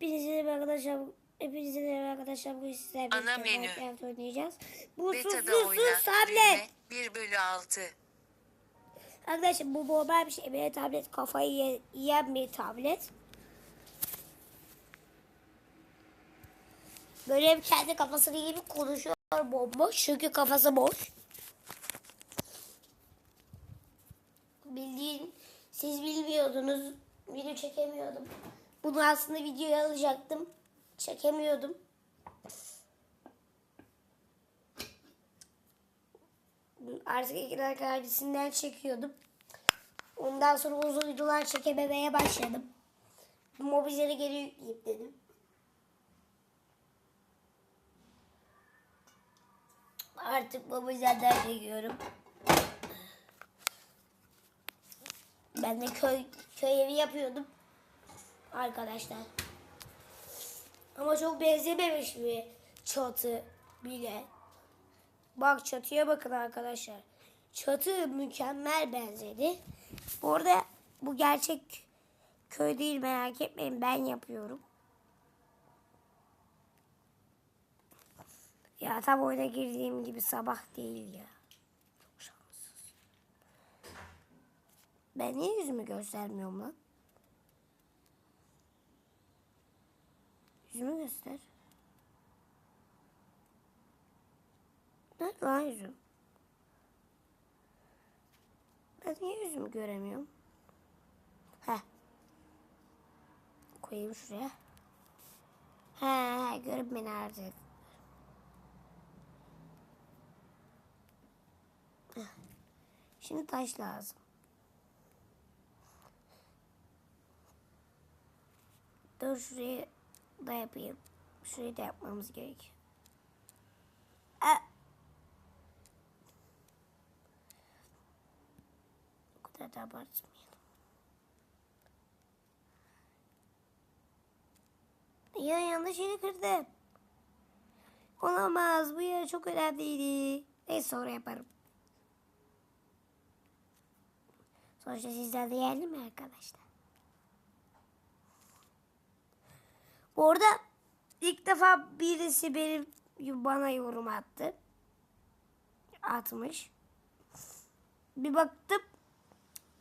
Hepinize merhaba arkadaşlar. Hepinize merhaba arkadaşlar. Bugün sizlerle Ana menü. Minecraft oynayacağız. Bu sus Beta'da sus oyna. sus tablet. Büyüme 1 bölü 6. Arkadaşlar bu normal bir şey. Böyle tablet kafayı ye- yiyen bir tablet. Böyle bir kendi kafasını gibi konuşuyor bomboş. Çünkü kafası boş. Bildiğin siz bilmiyordunuz. Video çekemiyordum. Bunu aslında videoya alacaktım. Çekemiyordum. Artık ekran kardeşinden çekiyordum. Ondan sonra uzun videolar çekememeye başladım. Mobilleri geri yükleyeyim dedim. Artık mobillerden çekiyorum. Ben de köy köy evi yapıyordum. Arkadaşlar. Ama çok benzememiş bir çatı bile. Bak çatıya bakın arkadaşlar. Çatı mükemmel benzedi. Bu arada bu gerçek köy değil merak etmeyin ben yapıyorum. Ya tam oyuna girdiğim gibi sabah değil ya. Çok şanssız. Ben niye yüzümü göstermiyorum lan? Yüzümü göster. Nerede lan yüzüm? Ben niye yüzümü göremiyorum? Heh. Koyayım şuraya. He, görüp beni artık. Şimdi taş lazım. Dur şurayı da yapayım. Şurayı da yapmamız gerekiyor. Aa. O kadar da abartmayalım. Ya yanlış yeri kırdım. Olamaz. Bu yer çok önemliydi. Neyse sonra yaparım. Sonuçta sizler de yerli mi arkadaşlar? Bu arada ilk defa birisi benim bana yorum attı. Atmış. Bir baktım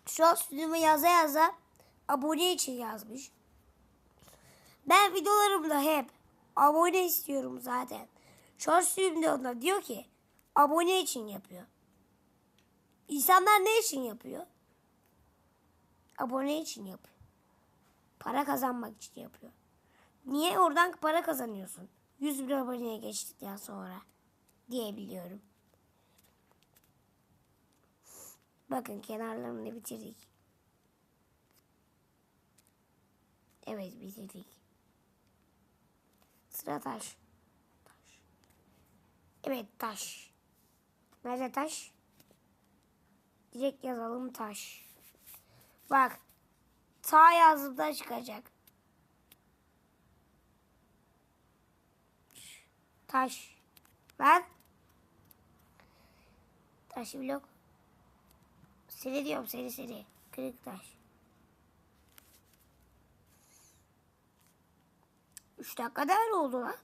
şu an stüdyomu yaza yaza abone için yazmış. Ben videolarımda hep abone istiyorum zaten. Short stüdyomda diyor ki abone için yapıyor. İnsanlar ne için yapıyor? Abone için yapıyor. Para kazanmak için yapıyor. Niye oradan para kazanıyorsun? 100 bin aboneye geçtikten sonra diyebiliyorum. Bakın kenarlarını bitirdik. Evet bitirdik. Sıra taş. Taş. Evet taş. Nerede taş? Direkt yazalım taş. Bak. Ta yazdığımda çıkacak. Taş. Bak. Taş blok. Seri diyorum seri seri. Kırık taş. Üç dakika değer oldu lan.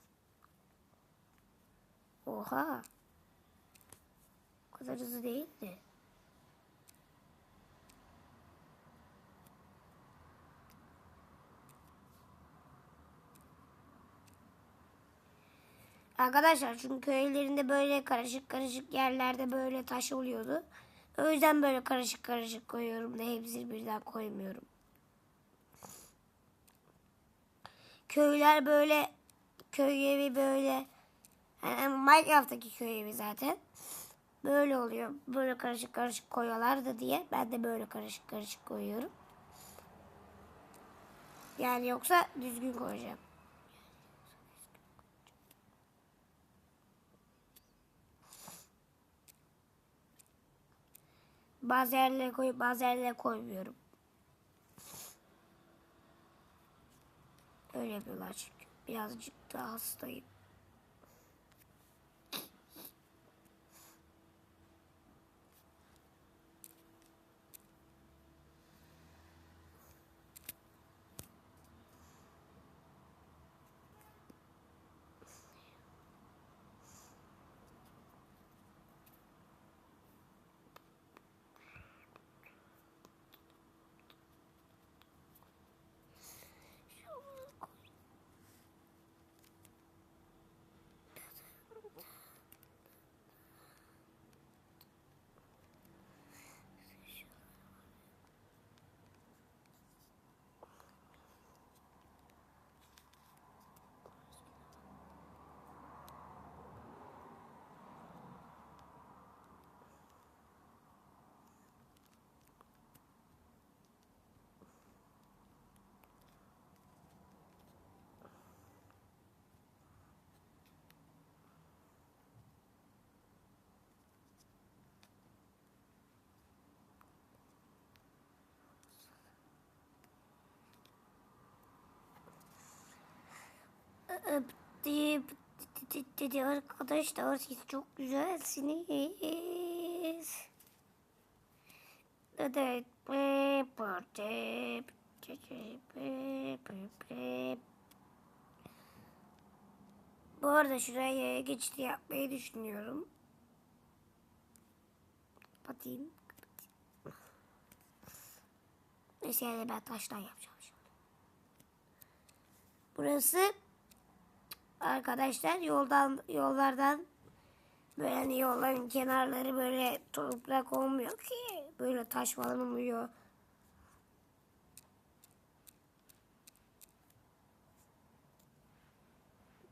Oha. O kadar hızlı değildi. Arkadaşlar çünkü köylerinde böyle karışık karışık yerlerde böyle taş oluyordu. O yüzden böyle karışık karışık koyuyorum da hepsini birden koymuyorum. Köyler böyle köy evi böyle yani Minecraft'taki köy evi zaten. Böyle oluyor. Böyle karışık karışık koyuyorlardı diye ben de böyle karışık karışık koyuyorum. Yani yoksa düzgün koyacağım. Bazı yerlere koyup bazı yerlere koymuyorum. Öyle yapıyorlar çünkü. Birazcık daha hastayım. Dedi, dedi, arkadaşlar siz çok güzelsiniz. Be. Bu arada şuraya geçti yapmayı düşünüyorum. Kapatayım. Neyse yani ben taştan yapacağım şimdi. Burası arkadaşlar yoldan yollardan böyle hani yolların kenarları böyle toprak olmuyor ki böyle taş falan oluyor.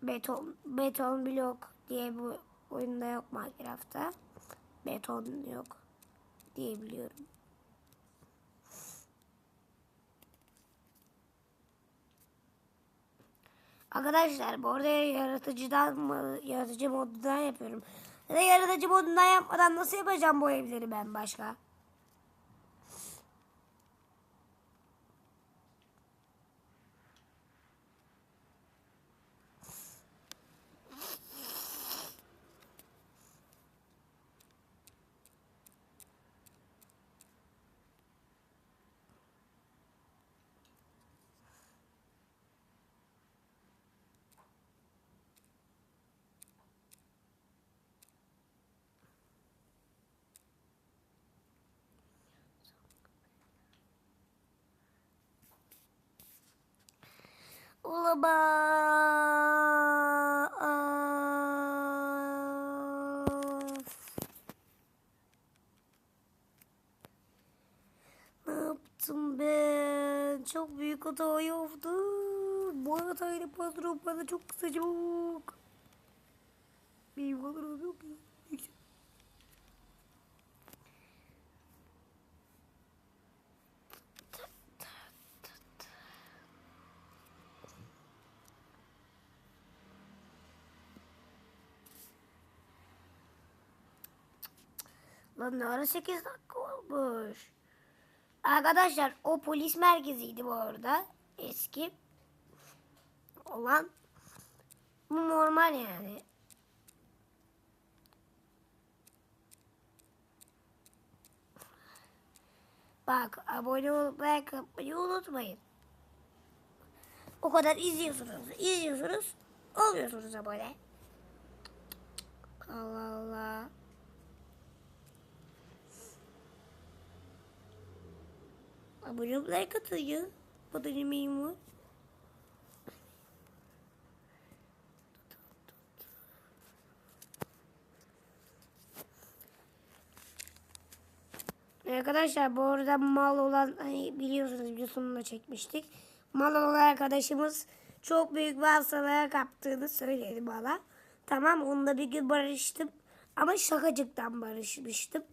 Beton beton blok diye bu oyunda yok Minecraft'ta. Beton yok diye Arkadaşlar bu arada yaratıcıdan mı, yaratıcı modundan yapıyorum. Ya da yaratıcı modundan yapmadan nasıl yapacağım bu evleri ben başka? Olamaz. Ne yaptım ben? Çok büyük hata yaptım. Bu hatayla patron bana çok kızacak. Benim kadar yok ya. Lan ne ara 8 dakika olmuş. Arkadaşlar o polis merkeziydi bu arada. Eski. Olan. Bu normal yani. Bak abone olup like atmayı unutmayın. O kadar izliyorsunuz. izliyorsunuz. Olmuyorsunuz abone. Allah Allah. Abone olup like atın ya. Bu da yemeğim var. Arkadaşlar bu arada mal olan hani biliyorsunuz videosunu da çekmiştik. Mal olan arkadaşımız çok büyük bir hastalığa kaptığını söyledi bana. Tamam onunla bir gün barıştım. Ama şakacıktan barışmıştım.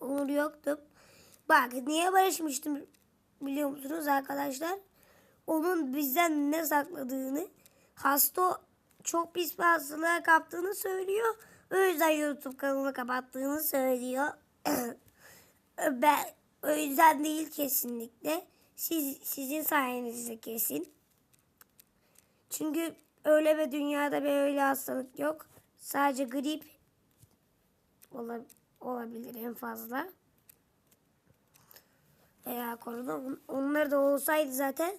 Onur yoktum. Bak niye barışmıştım biliyor musunuz arkadaşlar? Onun bizden ne sakladığını, hasta çok pis bir hastalığa kaptığını söylüyor. O yüzden YouTube kanalını kapattığını söylüyor. ben o yüzden değil kesinlikle. Siz sizin sayenizde kesin. Çünkü öyle bir dünyada bir öyle hastalık yok. Sadece grip ola- olabilir en fazla veya korona. On- Onlar da olsaydı zaten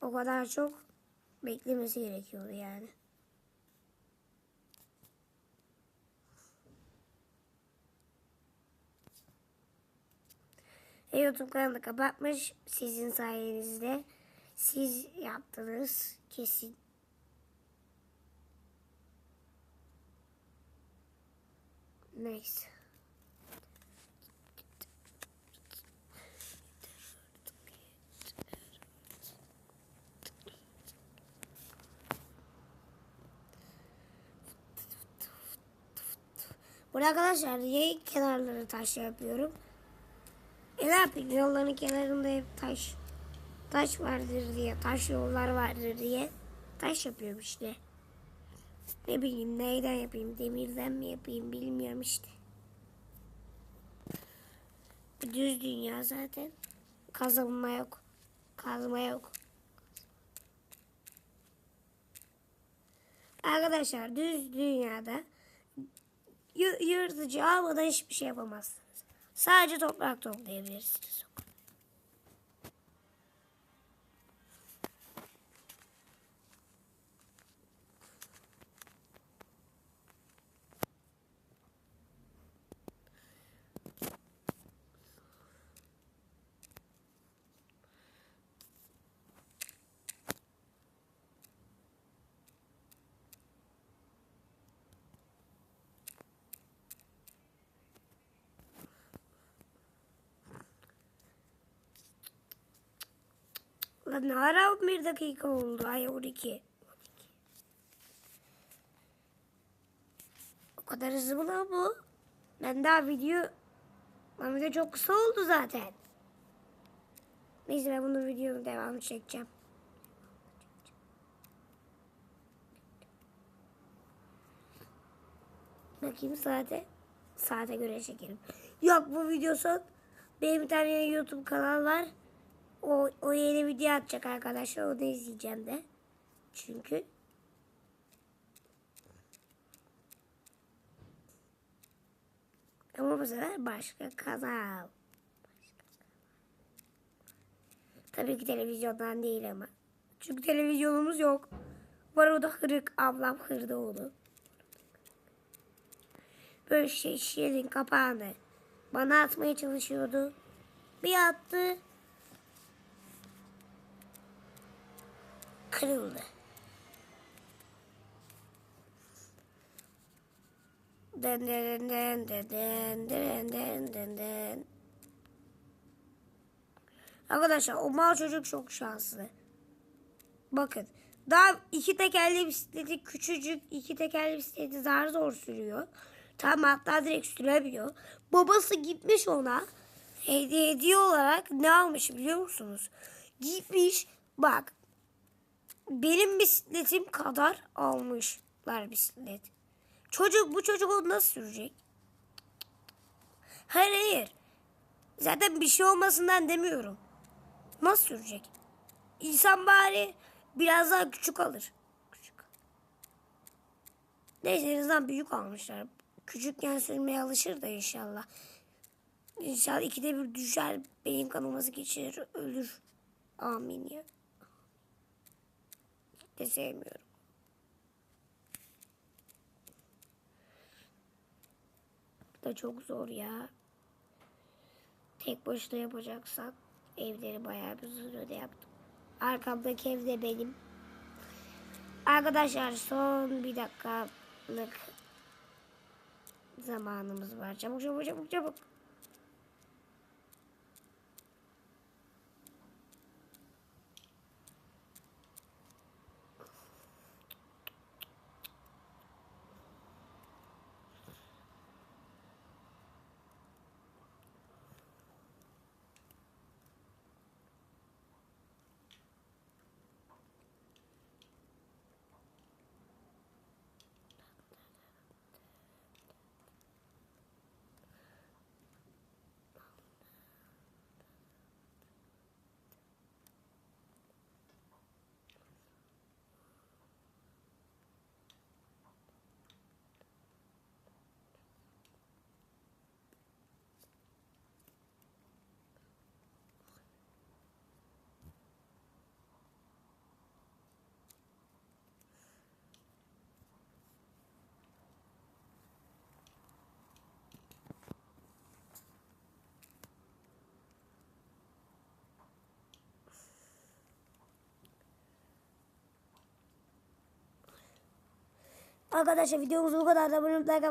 o kadar çok beklemesi gerekiyordu yani. E, YouTube kanalı kapatmış sizin sayenizde. Siz yaptınız kesin. Neyse. Burada arkadaşlar yayın kenarları taş yapıyorum. E ne yapayım yolların kenarında hep taş. Taş vardır diye, taş yollar vardır diye taş yapıyorum işte. Ne bileyim neyden yapayım, demirden mi yapayım bilmiyorum işte. Düz dünya zaten. Kazılma yok. Kazma yok. Arkadaşlar düz dünyada yırtıcı almadan hiçbir şey yapamazsınız. Sadece toprak toplayabilirsiniz. Lan ara 11 dakika oldu? Ay 12. O kadar hızlı mı lan bu? Ben daha video... Lan video çok kısa oldu zaten. Neyse ben bunun videonun devamını çekeceğim. Bakayım saate. Saate göre çekelim. Yok bu video son. Benim bir tane YouTube kanal var. O, o yeni video atacak arkadaşlar. Onu izleyeceğim de. Çünkü ama bu sefer başka kanal. Tabii ki televizyondan değil ama. Çünkü televizyonumuz yok. Var o da hırık. Ablam hırdı onu. Böyle şey şişenin kapağını bana atmaya çalışıyordu. Bir attı. Kırıldı. Den den den den den den den den. Arkadaşlar o mal çocuk çok şanslı. Bakın daha iki tekerli bisikleti küçücük iki tekerli bisikleti zar zor sürüyor. Tam hatta direkt süremiyor. Babası gitmiş ona hediye hediye olarak ne almış biliyor musunuz? Gitmiş bak benim bisikletim kadar almışlar bisiklet. Çocuk bu çocuk onu nasıl sürecek? Hayır hayır. Zaten bir şey olmasından demiyorum. Nasıl sürecek? İnsan bari biraz daha küçük alır. Küçük. Neyse en büyük almışlar. Küçükken sürmeye alışır da inşallah. İnşallah ikide bir düşer, beyin kanaması geçirir, ölür. Amin ya. De sevmiyorum. Bu da çok zor ya. Tek başına yapacaksan evleri bayağı bir zor yaptım. Arkamdaki ev de benim. Arkadaşlar son bir dakikalık zamanımız var. Çabuk çabuk çabuk çabuk. Arkadaşlar videomuz bu kadar da abone olmayı, like